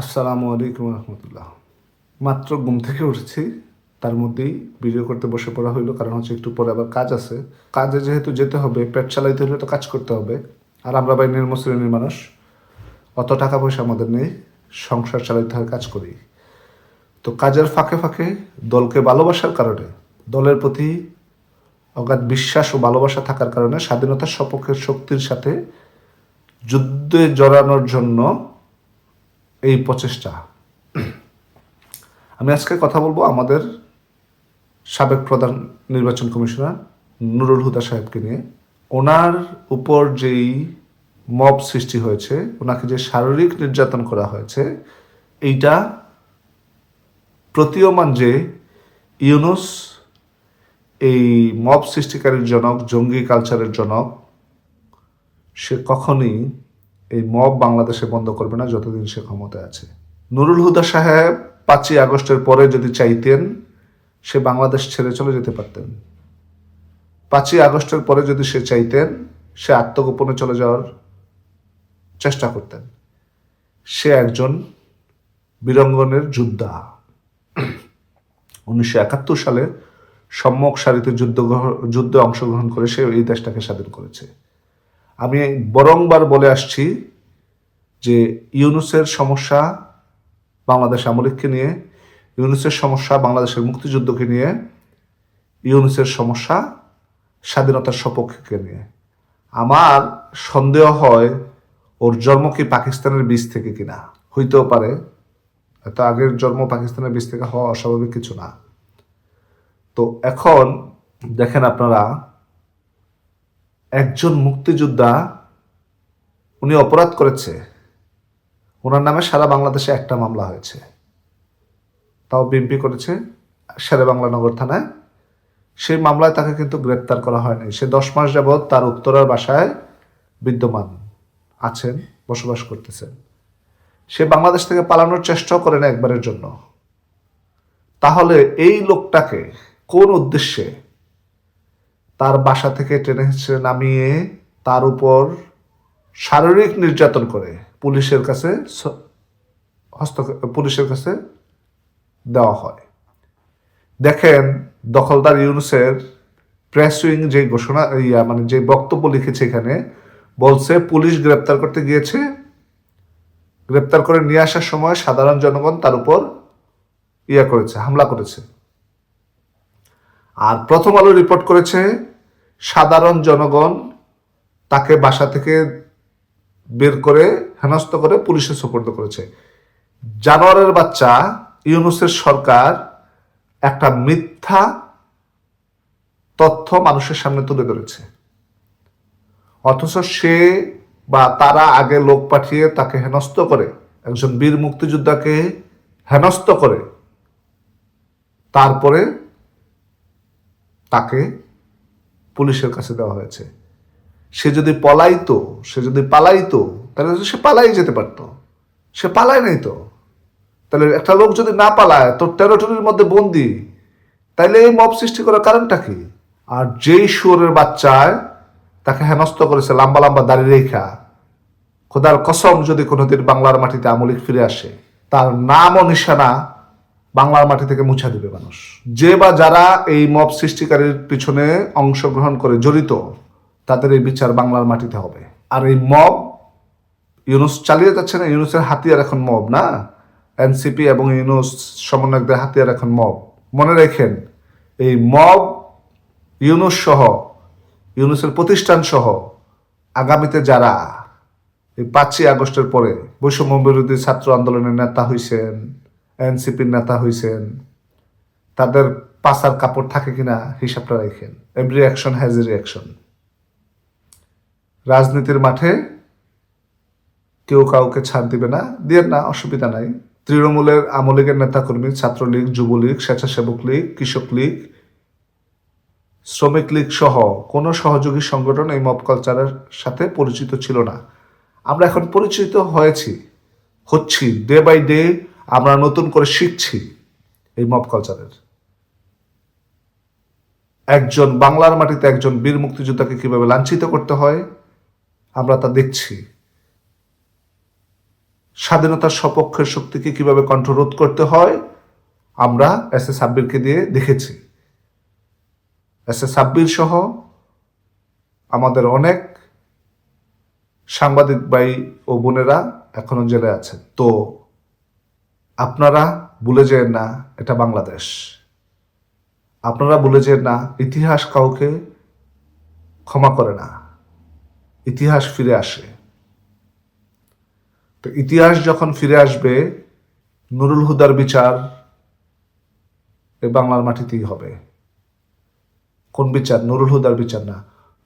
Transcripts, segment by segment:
আসসালামু আলাইকুম রহমতুল্লাহ। মাত্র ঘুম থেকে উঠেছি, তার মধ্যেই ভিডিও করতে বসে পড়া হইল, কারণ হচ্ছে একটু পরে আবার কাজ আছে। কাজে যেহেতু যেতে হবে, পেট চালাইতে হলে তো কাজ করতে হবে। আর আমরা বাই নির্ম শ্রেণির মানুষ, অত টাকা পয়সা আমাদের নেই, সংসার চালাইতে হয়, কাজ করি। তো কাজের ফাঁকে ফাঁকে দলকে ভালোবাসার কারণে, দলের প্রতি অগাধ বিশ্বাস ও ভালোবাসা থাকার কারণে, স্বাধীনতার সপক্ষের শক্তির সাথে যুদ্ধে জড়ানোর জন্য এই প্রচেষ্টা। আমি আজকে কথা বলব আমাদের সাবেক প্রধান নির্বাচন কমিশনার নুরুল হুদা সাহেবকে নিয়ে। ওনার উপর যেই মব সৃষ্টি হয়েছে, ওনাকে যে শারীরিক নির্যাতন করা হয়েছে, এইটা প্রতীয়মান যে ইউনুস, এই মব সৃষ্টিকারীর জনক, জঙ্গি কালচারের জনক, সে কখনই এই মব বাংলাদেশে বন্ধ করবে না যতদিন সে ক্ষমতায় আছে। নুরুল হুদা সাহেব পাঁচই আগস্টের পরে যদি চাইতেন, সে বাংলাদেশ ছেড়ে চলে যেতে পারতেন। পাঁচই আগস্টের পরে যদি সে চাইতেন, সে আত্মগোপনে চলে যাওয়ার চেষ্টা করতেন। সে একজন বীরঙ্গনের যোদ্ধা। উনিশশো একাত্তর সালে সম্মুখ সারিতে যুদ্ধ যুদ্ধে অংশগ্রহণ করে সে এই দেশটাকে স্বাধীন করেছে। আমি বরংবার বলে আসছি যে ইউনুসের সমস্যা বাংলাদেশ আমলিককে নিয়ে, ইউনুসের সমস্যা বাংলাদেশের মুক্তিযুদ্ধকে নিয়ে, ইউনুসের সমস্যা স্বাধীনতার সপক্ষকে নিয়ে। আমার সন্দেহ হয় ওর জন্ম কি পাকিস্তানের বীজ থেকে কিনা? হইতেও পারে। এত আগের জন্ম পাকিস্তানের বীজ থেকে হওয়া অস্বাভাবিক কিছু না। তো এখন দেখেন আপনারা একজন মুক্তিযোদ্ধা উনি অপরাধ করেছে। ওনার নামে সারা বাংলাদেশে একটা মামলা হয়েছে। তাও বিএনপি করেছে শেরে বাংলা নগর থানায়। সেই মামলায় তাকে কিন্তু গ্রেপ্তার করা হয়নি। সে দশ মাস যাবৎ তার উত্তরার বাসায় বিদ্যমান আছেন, বসবাস করতেছেন। সে বাংলাদেশ থেকে পালানোর চেষ্টাও করে না একবারের জন্য। তাহলে এই লোকটাকে কোন উদ্দেশ্যে তার বাসা থেকে টেনে হিঁচড়ে নামিয়ে তার উপর শারীরিক নির্যাতন করে পুলিশের কাছে হস্ত পুলিশের কাছে দেওয়া হয়। দেখেন, দখলদার ইউনুসের প্রেস উইং যে ঘোষণা, ইয়া মানে যে বক্তব্য লিখেছে এখানে, বলছে পুলিশ গ্রেপ্তার করতে গিয়েছে। গ্রেপ্তার করে নিয়ে আসার সময় সাধারণ জনগণ তার উপর ইয়া করেছে, হামলা করেছে। আর প্রথম আলো রিপোর্ট করেছে সাধারণ জনগণ তাকে বাসা থেকে বের করে হেনস্থ করে পুলিশে সোপর্দ করেছে। জানোয়ারের বাচ্চা ইউনুসের সরকার একটা মিথ্যা তথ্য মানুষের সামনে তুলে ধরেছে। অথচ সে বা তারা আগে লোক পাঠিয়ে তাকে হেনস্থ করে, একজন বীর মুক্তিযোদ্ধাকে হেনস্থ করে, তারপরে তাকে পুলিশের কাছে দেওয়া হয়েছে। সে যদি পলাইতো, সে যদি পালাইতো, তাহলে সে পালাই যেতে পারতো। সে পালায় নাই তো। তাহলে একটা লোক যদি না পালায় তোর টেরিটরির মধ্যে বন্দি। তাইলে এই মব সৃষ্টি করার কারণটা কি? আর যেই সুরের বাচ্চায় তাকে হেনস্থ করেছে লম্বা লম্বা দাড়ি রেখা, খোদার কসম যদি কোনোদিন বাংলার মাটিতে আমলিক ফিরে আসে, তার নাম ও নিশানা বাংলার মাটি থেকে মুছা দিবে মানুষ। যে বা যারা এই মব সৃষ্টিকারীর পিছনে অংশগ্রহণ করে জড়িত, তাদের এই বিচার বাংলার মাটিতে হবে। আর এই মব, ইউনুস চালিয়ে যাচ্ছে না, ইউনুসের হাতিয়ার এখন মব না? এনসিপি এবং ইউনুস সমন্বয়কদের হাতিয়ার এখন মব। মনে রেখেন, এই মব, ইউনুস সহ, ইউনুসের প্রতিষ্ঠান সহ, আগামীতে যারা এই পাঁচই আগস্টের পরে বৈষম্য বিরোধী ছাত্র আন্দোলনের নেতা হইছেন এনসিপির নেতা হইছেন, তাদের পাশার কাপড় থাকে কিনা হিসাবটা রাখেন। Every action has a reaction রাজনীতির মাঠে কেউ কাউকে ছাড় দিবে না দিয়ে না, অসুবিধা নাই। তৃণমূলের আমলীগের নেতাকর্মী, ছাত্রলীগ, যুবলীগ, স্বেচ্ছাসেবক লীগ, কৃষক লীগ, শ্রমিক লীগ সহ কোনো সহযোগী সংগঠন এই মব কালচারের সাথে পরিচিত ছিল না। আমরা এখন পরিচিত হয়েছি, হচ্ছি। ডে বাই ডে আমরা নতুন করে শিখছি এই মব কালচারের একজন বাংলার মাটিতে একজন বীর মুক্তিযোদ্ধাকে কীভাবে লাঞ্ছিত করতে হয়, আমরা তা দেখছি। স্বাধীনতার সপক্ষের শক্তিকে কীভাবে কণ্ঠরোধ করতে হয়, আমরা এস এ সাব্বিরকে দিয়ে দেখেছি। এস এস সাব্বির সহ আমাদের অনেক সাংবাদিক ভাই ও বোনেরা এখনও জেলে আছেন তো আপনারা ভুলে যেন না, এটা বাংলাদেশ। আপনারা ভুলে যেন না, ইতিহাস কাউকে ক্ষমা করে না। ইতিহাস ফিরে আসে। তো ইতিহাস যখন ফিরে আসবে, নুরুল হুদার বিচার এই বাংলার মাটিতেই হবে। কোন বিচার? নুরুল হুদার বিচার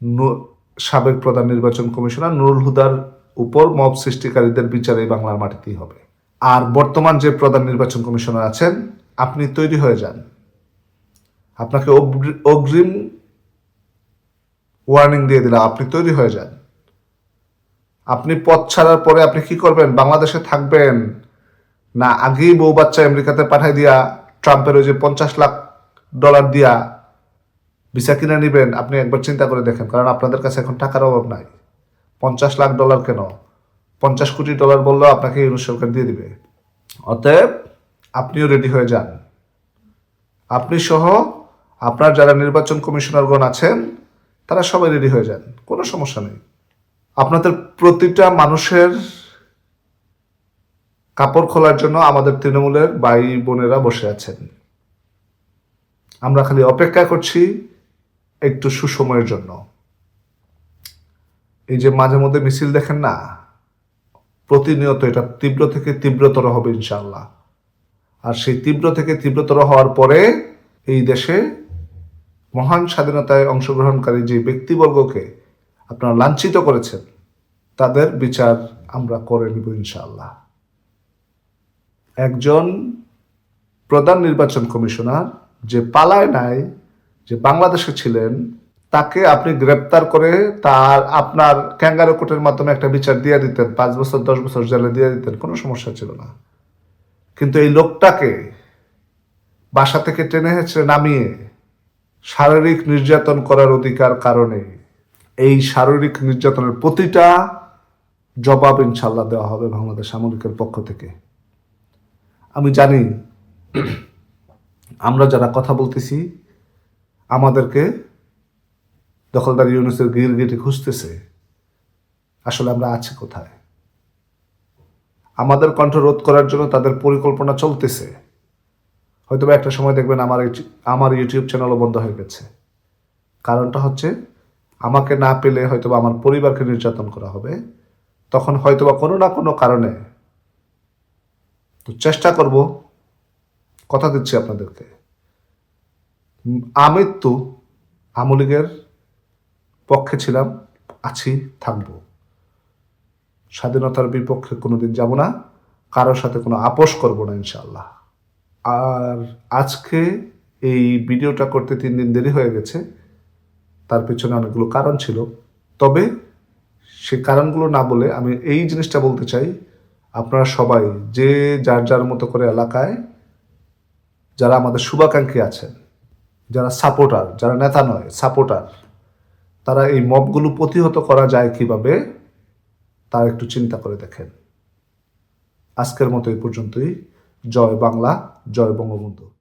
নু- সাবেক প্রধান নির্বাচন কমিশনার নুরুল হুদার উপর মব সৃষ্টিকারীদের বিচার এই বাংলার মাটিতেই হবে। আর বর্তমান যে প্রধান নির্বাচন কমিশনার আছেন, আপনি তৈরি হয়ে যান। আপনাকে অগ্রি- অগ্রিম ওয়ার্নিং দিয়ে দিলাম, আপনি তৈরি হয়ে যান। আপনি পথ ছাড়ার পরে আপনি কি করবেন? বাংলাদেশে থাকবেন। না, আগেই বউ বাচ্চা আমেরিকাতে পাঠাই দিয়া, ট্রাম্পের ওই যে পঞ্চাশ লাখ ডলার দিয়া ভিসা কিনে নেবেন, আপনি একবার চিন্তা করে দেখেন, কারণ আপনাদের কাছে এখন টাকার অভাব নাই। পঞ্চাশ লাখ ডলার কেন? পঞ্চাশ কোটি ডলার বললেও আপনাকে ইউনিট সরকার দিয়ে দিবে। অতএব আপনিও রেডি হয়ে যান। আপনি সহ আপনার যারা নির্বাচন কমিশনারগণ আছেন, তারা সবাই রেডি হয়ে যান। কোনো সমস্যা নেই। আপনাদের প্রতিটা মানুষের কাপড় খোলার জন্য আমাদের তৃণমূলের ভাই বোনেরা বসে আছেন। আমরা খালি অপেক্ষা করছি একটু সুসময়ের জন্য। এই যে মাঝে মধ্যে মিছিল দেখেন না? প্রতিনিয়ত এটা তীব্র থেকে তীব্রতর হবে ইনশাল্লাহ আর সেই তীব্র থেকে তীব্রতর হওয়ার পরে এই দেশে মহান স্বাধীনতায় অংশগ্রহণকারী যে ব্যক্তিবর্গকে আপনারা লাঞ্ছিত করেছেন, তাদের বিচার আমরা করে নিব ইনশাল্লাহ একজন প্রধান নির্বাচন কমিশনার যে পালায় নাই, যে বাংলাদেশে ছিলেন তাকে আপনি গ্রেপ্তার করে তার, আপনার ক্যাঙ্গারো কোর্টের মাধ্যমে একটা বিচার দিয়ে দিতেন, পাঁচ বছর, দশ বছর জেলে দিয়ে দিতেন, কোনো সমস্যা ছিল না। কিন্তু এই লোকটাকে বাসা থেকে টেনে হেঁচড়ে নামিয়ে শারীরিক নির্যাতন করার অধিকার কারণে এই শারীরিক নির্যাতনের প্রতিটা জবাব ইনশাল্লাহ দেওয়া হবে বাংলাদেশ সামরিকের পক্ষ থেকে। আমি জানি, আমরা যারা কথা বলতেছি, আমাদেরকে দখলদার ইউনুসের গির গিটে খুঁজতেছে, আসলে আমরা আছি কোথায়? আমাদের কণ্ঠ রোধ করার জন্য তাদের পরিকল্পনা চলতেছে। হয়তো বা একটা সময় দেখবেন আমার আমার ইউটিউব চ্যানেলও বন্ধ হয়ে গেছে। কারণটা হচ্ছে, আমাকে না পেলে হয়তোবা আমার পরিবারকে নির্যাতন করা হবে। তখন হয়তোবা কোনো না কোনো কারণে, তো চেষ্টা করব, কথা দিচ্ছি আপনাদেরকে। আমৃত্যু আমলিগের পক্ষে ছিলাম, আছি থাকব স্বাধীনতার বিপক্ষে কোনোদিন যাব না, কারোর সাথে কোনো আপোষ করব না ইনশাল্লাহ আর আজকে এই ভিডিওটা করতে তিন দিন দেরি হয়ে গেছে, তার পিছনে অনেকগুলো কারণ ছিল। তবে সে কারণগুলো না বলে আমি এই জিনিসটা বলতে চাই, আপনারা সবাই যে যার যার মতো করে এলাকায় যারা আমাদের শুভাকাঙ্ক্ষী আছেন, যারা সাপোর্টার যারা নেতা নয় সাপোর্টার তারা এই মবগুলো প্রতিহত করা যায় কীভাবে, তার একটু চিন্তা করে দেখেন। আজকের মতো এই পর্যন্তই। জয় বাংলা, জয় বঙ্গবন্ধু।